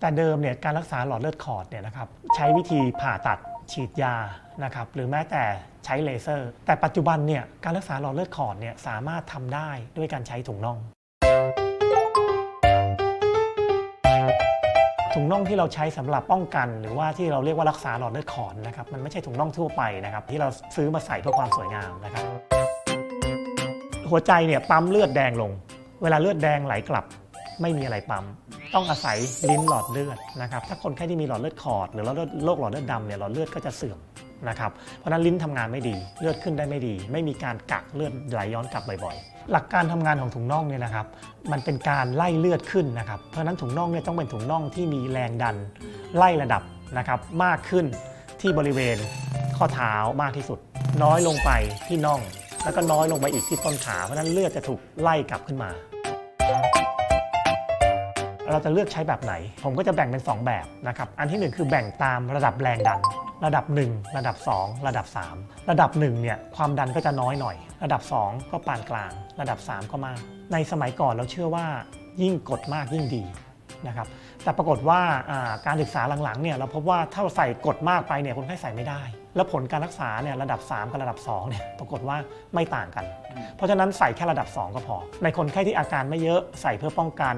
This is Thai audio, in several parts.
แต่เดิมเนี่ยการรักษาหลอดเลือดขอดเนี่ยนะครับใช้วิธีผ่าตัดฉีดยานะครับหรือแม้แต่ใช้เลเซอร์ แต่ปัจจุบันเนี่ยการรักษาหลอดเลือดขอดเนี่ยสามารถทำได้ด้วยการใช้ถุงน่องถุงน่องที่เราใช้สำหรับป้องกัน หรือว่าที่เราเรียกว่ารักษาหลอดเลือดขอดนะครับมันไม่ใช่ถุงน่องทั่วไปนะครับที่เราซื้อมาใส่เพื่อความสวยงามนะครับ หัวใจเนี่ยปั๊มเลือดแดงลง เวลาเลือดแดงไหลกลับ ไม่มีอะไรปั๊ม ต้องอาศัยลิ้นหลอดเลือดนะครับ ถ้าคนไข้ที่มีหลอดเลือดขอด หรือหลอดเลือดโรคหลอดเลือดดำเนี่ยหลอดเลือดก็จะเสื่อมนะครับ เพราะนั้นลิ้นทำงานไม่ดี เลือดขึ้นได้ไม่ดี ไม่มีการกักเลือดไหลย้อนกลับบ่อยๆ หลักการทำงานของถุงน่องเนี่ยนะครับ มันเป็นการไล่เลือดขึ้นนะครับ เพราะนั้นถุงน่องเนี่ยต้องเป็นถุงน่องที่มีแรงดันไล่ระดับนะครับมากขึ้นที่บริเวณข้อเท้ามากที่สุด น้อยลงไปที่น่อง แล้วก็น้อยลงไปอีกที่ต้นขา เพราะฉะนั้นเลือดจะถูกไล่กลับขึ้นมา เราจะเลือกใช้แบบไหน ผมก็จะแบ่งเป็น 2 แบบนะครับ อันที่ 1 คือแบ่งตามระดับแรงดัน ระดับ 1 ระดับ 2 ระดับ 3 ระดับ1เนี่ยความดันก็จะน้อยหน่อย ระดับ 2 ก็ปานกลาง ระดับ 3 ก็มาก ในสมัยก่อนเราเชื่อว่ายิ่งกดมากยิ่งดีนะครับแต่ปรากฏว่าการศึกษาหลังๆเนี่ยเราพบว่าถ้าใส่กดมากไปเนี่ยคนไข้ใส่ไม่ได้ แล้วผลการรักษาเนี่ยระดับ 3 กับระดับ2เนี่ยปรากฏว่าไม่ต่างกัน เพราะฉะนั้นใส่แค่ระดับ 2 ก็พอ ในคนไข้ที่อาการไม่เยอะใส่เพื่อป้องกัน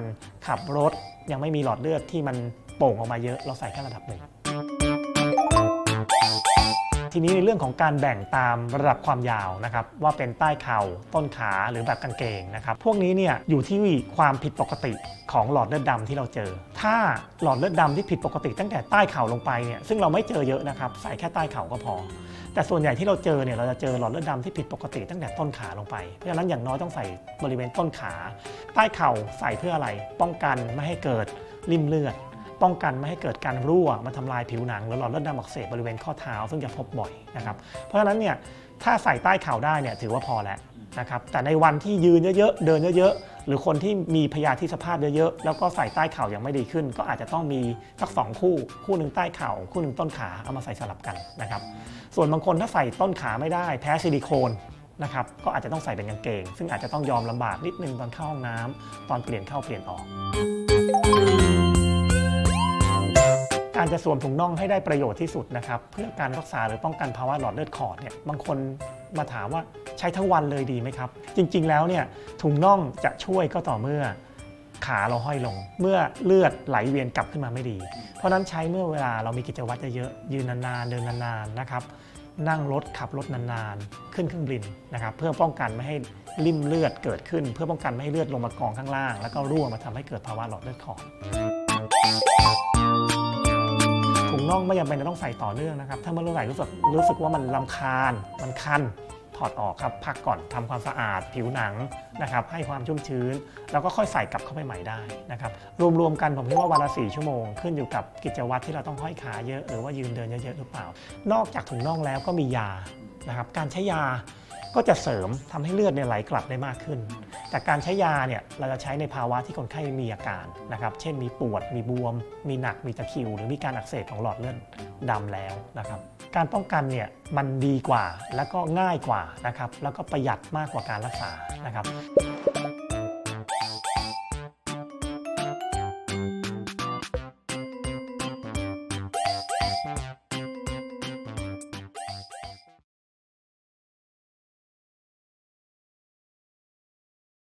ขับรถยังไม่มีหลอดเลือดที่มันโป่งออกมาเยอะ เราใส่แค่ระดับหนึ่ง ทีนี้ในเรื่องของการแบ่งตามระดับความยาวนะครับว่าเป็นใต้เข่าต้นขาหรือแบบกางเกงนะครับพวกนี้เนี่ยอยู่ที่ความผิดปกติของหลอดเลือดดำที่เราเจอ ถ้าหลอดเลือดดำที่ผิดปกติตั้งแต่ใต้เข่าลงไปเนี่ยซึ่งเราไม่เจอเยอะนะครับใส่แค่ใต้เข่าก็พอ แต่ส่วนใหญ่ที่เราเจอเนี่ยเราจะเจอหลอดเลือดดำที่ผิดปกติตั้งแต่ต้นขาลงไป เพราะฉะนั้นอย่างน้อยต้องใส่บริเวณต้นขา ใต้เข่าใส่เพื่ออะไร ป้องกันไม่ให้เกิดริ่มเลือด ป้องกันไม่ให้เกิดการรั่วมาทำลายผิวหนังหรือหลอดเลือดดำอักเสบบริเวณข้อเท้า ซึ่งจะพบบ่อยนะครับเพราะฉะนั้นเนี่ยถ้าใส่ใต้เข่าได้เนี่ยถือว่าพอแล้วนะครับแต่ในวันที่ยืนเยอะๆเดินเยอะๆ หรือคนที่มีพยาธิสภาพเยอะๆ แล้วก็ใส่ใต้เข่ายังไม่ดีขึ้น ก็อาจจะต้องมีสักสองคู่ คู่หนึ่งใต้เข่า คู่หนึ่งต้นขาเอามาใส่สลับกันนะครับส่วนบางคนถ้าใส่ต้นขาไม่ได้ แพ้ซิลิโคนนะครับก็อาจจะต้องใส่เป็นกางเกง ซึ่งอาจจะต้องยอมลำบากนิดนึงตอนเข้าห้องน้ำตอนเปลี่ยนเข้าเปลี่ยนออก การจะสวมถุงน่องให้ได้ประโยชน์ที่สุดนะครับเพื่อการรักษาหรือป้องกันภาวะหลอดเลือดขอดเนี่ยบางคนมาถามว่าใช้ทั้งวันเลยดีไหมครับ จริงๆแล้วเนี่ยถุงน่องจะช่วยก็ต่อเมื่อขาเราห้อยลง เมื่อเลือดไหลเวียนกลับขึ้นมาไม่ดี เพราะนั้นใช้เมื่อเวลาเรามีกิจวัตรเยอะๆยืนนานๆเดินนานๆนะครับนั่งรถขับรถนานๆ ขึ้นเครื่องบินนะครับเพื่อป้องกันไม่ให้ริ่มเลือดเกิดขึ้น เพื่อป้องกันไม่ให้เลือดลงมากองข้างล่าง แล้วก็รั่วมาทำให้เกิดภาวะหลอดเลือดขอด ถุงน่องไม่จำเป็นจะต้องใส่ต่อเนื่องนะครับ ถ้าเมื่อไหร่รู้สึกรู้สึกว่ามันลำคาญ มันคัน ถอดออกครับ พักก่อนทำความสะอาดผิวหนังนะครับ ให้ความชุ่มชื้น แล้วก็ค่อยใส่กลับเข้าไปใหม่ได้นะครับ รวมๆกันผมคิดว่าวันละ4ชั่วโมง ขึ้นอยู่กับกิจวัตรที่เราต้องห้อยขาเยอะหรือว่ายืนเดินเยอะๆหรือเปล่า นอกจากถุงน่องแล้วก็มียานะครับ การใช้ยา ก็จะเสริมทำให้เลือดเนี่ยไหลกลับได้มากขึ้น แต่การใช้ยาเนี่ยเราจะใช้ในภาวะที่คนไข้มีอาการนะครับ เช่นมีปวด มีบวม มีหนัก มีตะคริว หรือมีการอักเสบของหลอดเลือดดำแล้วนะครับ การป้องกันเนี่ยมันดีกว่าแล้วก็ง่ายกว่านะครับ แล้วก็ประหยัดมากกว่าการรักษานะครับ